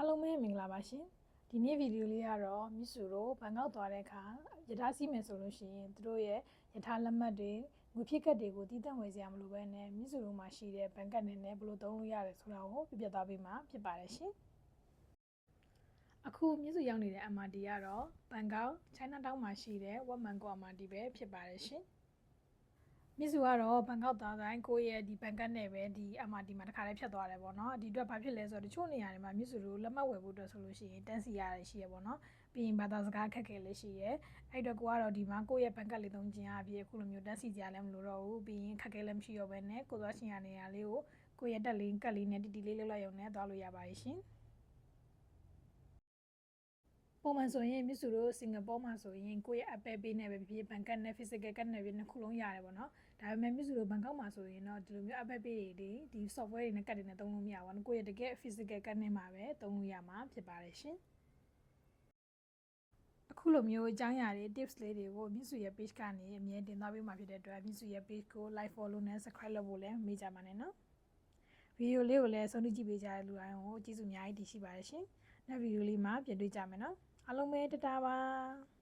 အားလုံးပဲမင်္ဂလာပါရှင်ဒီနေ့ဗီဒီယိုလေးကတော့မြစ်စုတို့ဘန်ကောက်သွားတဲ့အခါယထာစီးမယ်ဆိုလို့ရှိရင်သူတို့ရဲ့ယထာလက်မှတ်တွေငွေဖြစ်ကတ်တွေကိုတည်တံ့ဝယ်စရာမလိုဘဲနဲ့မြစ်စုတို့မှာရှိတဲ့ဘန်ကတ်နဲ့လည်းဘယ်လိုသုံးလို့ရတယ်ဆိုတာကိုပြပြသွားပေးမှာဖြစ်ပါတယ်ရှင်အခုမြစ်စုရောက်နေတဲ့ MRT ကတော့ဘန်ကောက် China Town မှာရှိတဲ့ Wat Mango MRT ပဲဖြစ်ပါတယ်ရှင် မြစ်စုကတော့ဘန်ကောက်သားတိုင်းကိုယ့်ရဲ့ဒီဘန်ကတ်နဲ့ပဲဒီ MRT မှာတစ်ခါလေးဖြတ်သွားတယ်ပေါ့နော်ဒီအတွက်ဘာဖြစ်လဲဆိုတော့တချို့နေရာတွေမှာမြစ်စုတို့လက်မှတ်ဝယ်ဖို့အတွက်ဆိုလို့ရှိရင်တန်းစီရတယ်ရှိရပေါ့နော်ပြီးရင်ဘာသာစကားခက်ခဲလေးရှိရဲအဲ့တော့ကိုကတော့ဒီမှာကိုယ့်ရဲ့ဘန်ကတ်လေးသုံးခြင်းအပြင်အခုလိုမျိုးတန်းစီကြလည်းမလိုတော့ဘူးပြီးရင်ခက်ခဲလည်းမရှိတော့ဘဲနဲ့ကိုသွားရှင်ရနေရလေးကိုကိုယ့်ရဲ့တက်လေးကတ်လေးနဲ့တီတီလေးလောက်လိုက်ရုံနဲ့သွားလို့ရပါရဲ့ရှင် ပုံမှန်ဆိုရင်မြစ်စုတို့စင်ကာပူမှာဆိုရင်ကိုယ့်ရဲ့ Apple Pay နဲ့ပဲဖြစ်ဖြစ်ဘန်ကတ်နဲ့ physical ကတ်နဲ့ပဲနှစ်ခုလုံးရတယ်ပေါ့နော်ဒါပေမဲ့မြစ်စုတို့ဘန်ကောက်မှာဆိုရင်တော့ဒီလိုမျိုး Apple Pay တွေဒီ software တွေနဲ့ကတ်တွေနဲ့သုံးလို့မရဘူး။ကိုယ့်ရဲ့တကယ် physical ကတ်နဲ့မှာပဲသုံးလို့ရမှာဖြစ်ပါတယ်ရှင်။အခုလိုမျိုးအကြောင်းအရာတွေ tips လေးတွေကိုမြစ်စုရဲ့ page ကနေအမြဲတင်သွားပေးမှာဖြစ်တဲ့အတွက်မြစ်စုရဲ့ page ကို like follow နဲ့ subscribe လုပ်ဖို့လည်းမေ့ကြပါနဲ့နော်။ဗီဒီယိုလေးကိုလည်းဆုံးဖြတ်ကြည့်ပေးကြတဲ့လူတိုင်းကိုကျေးဇူးအများကြီးတင်ရှိပါတယ်ရှင်။နောက်ဗီဒီယိုလေးမှာပြန်တွေ့ကြမယ်နော်။ အားလုံးပဲတတားပါ။